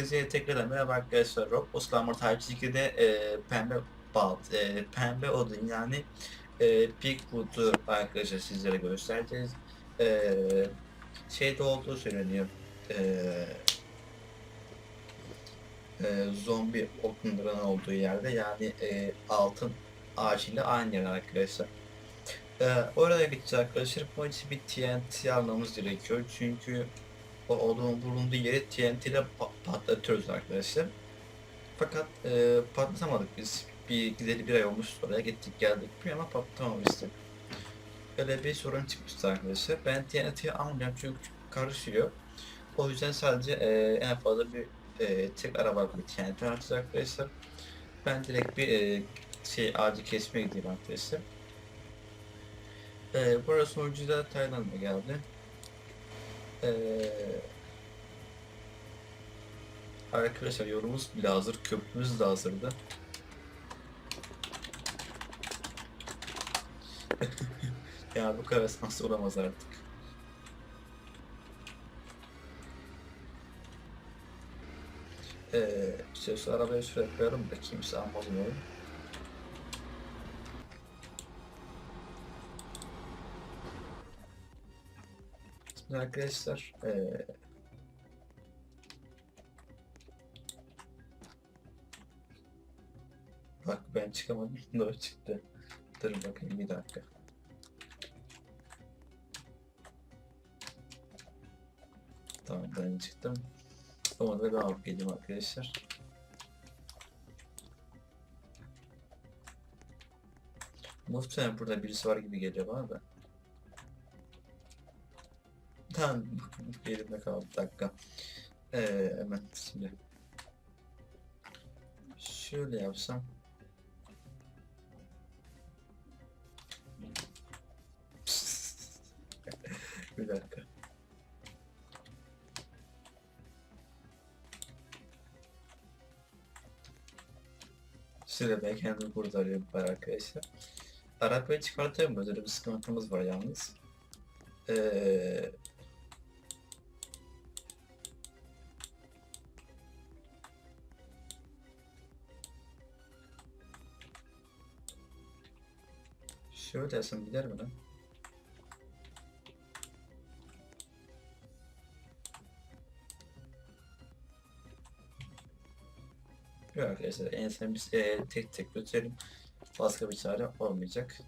Herkese tekrardan merhaba arkadaşlar. Roblox Glamour Type 2'de e, pembe balt, e, pembe odun yani e, Pigwood'u arkadaşlar sizlere göstereceğiz. E, şeyde olduğu söyleniyor. E, e, zombi odunların olduğu yerde yani e, altın ağacıyla aynı yer arkadaşlar. E, oraya gideceğiz arkadaşlar. Bunun için bir TNT almamız gerekiyor. Çünkü o odunun bulunduğu yeri TNT ile pa- patlatıyoruz arkadaşlar. Fakat e, patlatamadık biz. Bir gideli bir ay olmuş oraya gittik geldik bir ama patlatamamıştık. Böyle bir sorun çıkmıştı arkadaşlar. Ben TNT'yi almayacağım çünkü karışıyor. O yüzden sadece e, en fazla bir e, tek araba bir TNT harcayacağız arkadaşlar. Ben direkt bir e, şey ağacı kesmeye gideyim arkadaşlar. E, burası sonucu da Tayland'a geldi. Ee, arkadaşlar yolumuz bile hazır, köprümüz de hazırdı. ya bu kadar nasıl olamaz artık. Ee, işte şu arabaya şuraya koyalım da kimse almadı onu. Arkadaşlar ee, Bak ben çıkamadım da o çıktı. Dur bakayım bir dakika. Tamam ben çıktım. Onu da ben alıp geleyim arkadaşlar. Muhtemelen burada birisi var gibi geliyor bana da. Tamam elimde kaldı dakika. Ee, hemen şimdi. Şöyle yapsam. bir dakika. Şöyle ben kendimi kurtarıyorum arkadaşlar. Arabayı çıkartamıyoruz. Öyle bir sıkıntımız var yalnız. Ee, şöyle desem gider mi lan? Yok arkadaşlar en son biz e, tek tek götürelim. Başka bir çare olmayacak.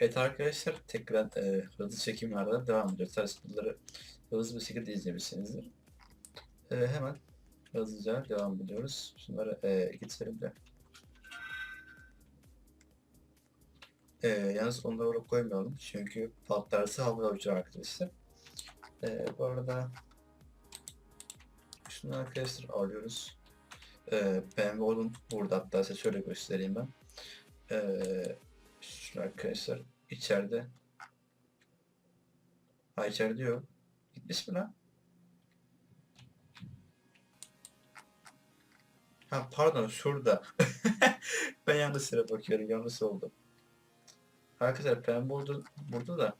Evet arkadaşlar tekrar e, hızlı çekimlerden devam ediyoruz. Ters bunları hızlı bir şekilde izlemişsinizdir. E, hemen hızlıca devam ediyoruz. Şunları e, getirelim de. E, yalnız onları oraya koymayalım çünkü patlarsa havlu avucu arkadaşlar. E, bu arada şunu arkadaşlar alıyoruz. E, pembe odun burada hatta size şöyle göstereyim ben. E, arkadaşlar içeride. Ha içeride yok. Gitmiş mi lan? Ha pardon şurada. ben yanlış yere bakıyorum. Yanlış oldu. Arkadaşlar ben burada, burada da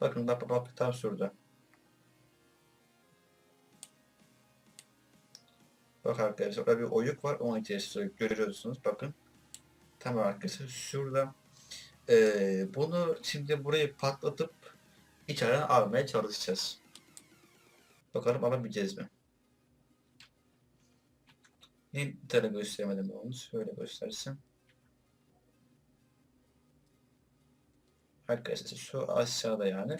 bakın bak bak bak tam şurada. Bak arkadaşlar orada bir oyuk var onun içerisinde görüyorsunuz bakın. Tamam arkadaşlar şurada Ee, bunu şimdi burayı patlatıp içeriden almaya çalışacağız. Bakalım alabileceğiz mi? Niye bir tane gösteremedim onu? Şöyle göstersin. Arkadaşlar şu aşağıda yani.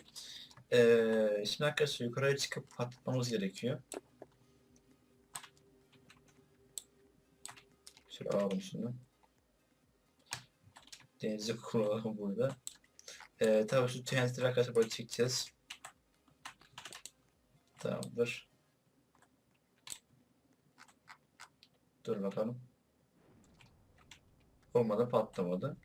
Ee, şimdi arkadaşlar yukarıya çıkıp patlatmamız gerekiyor. Şöyle alalım şunu. Denizi kullanalım burada. Ee, tabii şu TNT'leri arkadaşlar böyle çekeceğiz. Tamamdır. Dur bakalım. Olmadı patlamadı.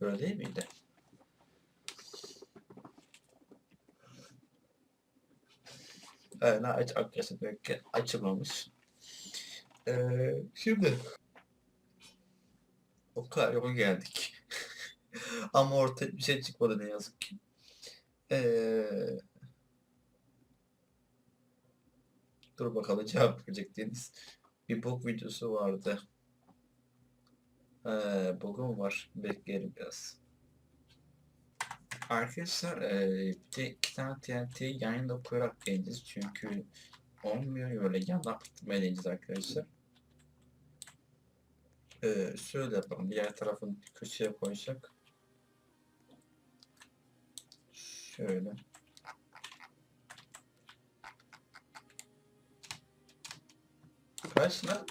Böyle değil miydi? Evet, aç arkadaşlar belki açılmamış. Ee, şimdi o kadar yola geldik. Ama ortaya bir şey çıkmadı ne yazık ki. Ee, dur bakalım cevap verecektiniz. Bir bug videosu vardı. Ee, bug'um var. Bekleyelim biraz. Arkadaşlar eee, bir de iki tane TNT yayında koyarak deneyeceğiz çünkü olmuyor öyle yandan fırtmaya deneyeceğiz arkadaşlar. Eee şöyle yapalım diğer tarafın köşeye koyacak. Şöyle. Kaç lan?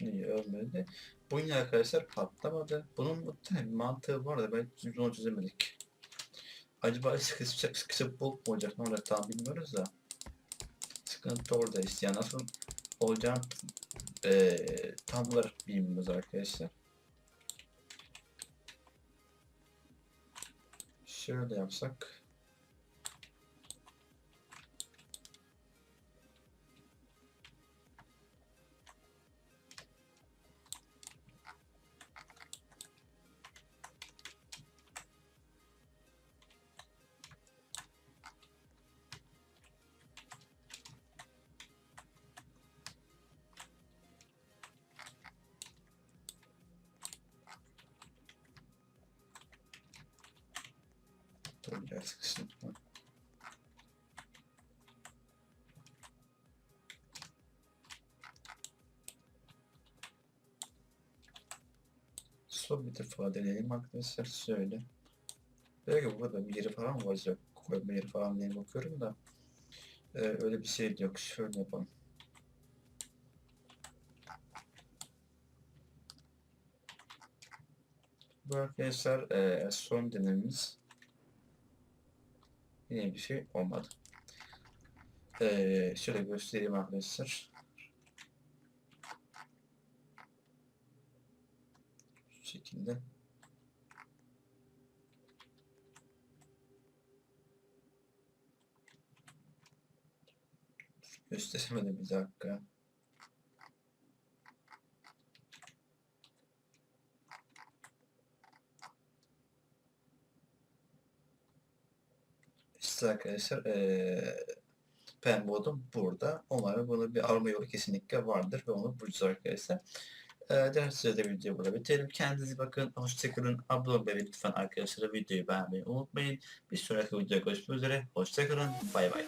Niye ölmedi? Bu yine arkadaşlar patlamadı. Bunun muhtemelen mantığı var da ben biz onu çözemedik. Acaba sıkışıp sıkışıp bul mu olacak ne olacak tam bilmiyoruz da. Sıkıntı orada işte yani nasıl olacağını eee tam olarak bilmiyoruz arkadaşlar. Şöyle yapsak. Dur biraz sıkıştım. Son bir defa deneyelim arkadaşlar şöyle. Belki burada bir yeri falan mı olacak? Koyma yeri falan diye bakıyorum da. Ee, öyle bir şey yok. Şöyle yapalım. Bu arkadaşlar eee, son denememiz. Yine bir şey olmadı. Eee, şöyle göstereyim arkadaşlar. Şu şekilde. Gösteremedim bir dakika. İşte arkadaşlar pen modum burada. Umarım bunu bir arama yolu kesinlikle vardır ve onu bulacağız arkadaşlar. Eee dersleri de video burada bitirelim. Kendinize bakın. Hoşçakalın. Abone olmayı lütfen arkadaşlar videoyu beğenmeyi unutmayın. Bir sonraki videoda görüşmek üzere. Hoşçakalın. Bay bay.